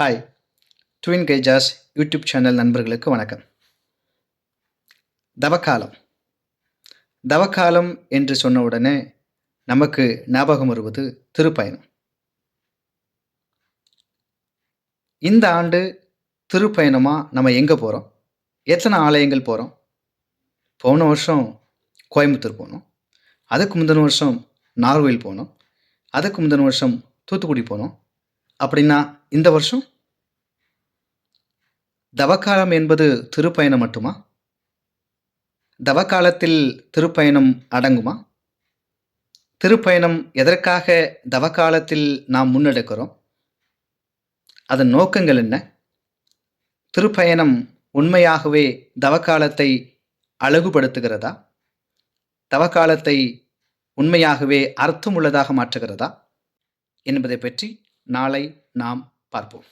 Hi twin கைஜாஸ் YouTube channel நண்பர்களுக்கு வணக்கம். தவக்காலம். தவக்காலம் என்று சொன்ன உடனே நமக்கு ஞாபகம் வருவது திருப்பயணம். இந்த ஆண்டு திருப்பயணமாக நம்ம எங்கே போகிறோம் எத்தனை ஆலயங்கள் போகிறோம் போன வருஷம் கோயம்புத்தூர் போனோம். அதுக்கு முந்தின வருஷம் நார்வேல் போனோம். அதுக்கு முந்தின வருஷம் தூத்துக்குடி போனோம். அப்படின்னா இந்த வருஷம்? தவக்காலம் என்பது திருப்பயணம் மட்டுமா? தவக்காலத்தில் திருப்பயணம் அடங்குமா? திருப்பயணம் எதற்காக தவக்காலத்தில் நாம் முன்னெடுக்கிறோம்? அதன் நோக்கங்கள் என்ன? திருப்பயணம் உண்மையாகவே தவக்காலத்தை அழகுபடுத்துகிறதா? தவக்காலத்தை உண்மையாகவே அர்த்தமுள்ளதாக மாற்றுகிறதா? என்பதை பற்றி நாளை நாம் பார்ப்போம்.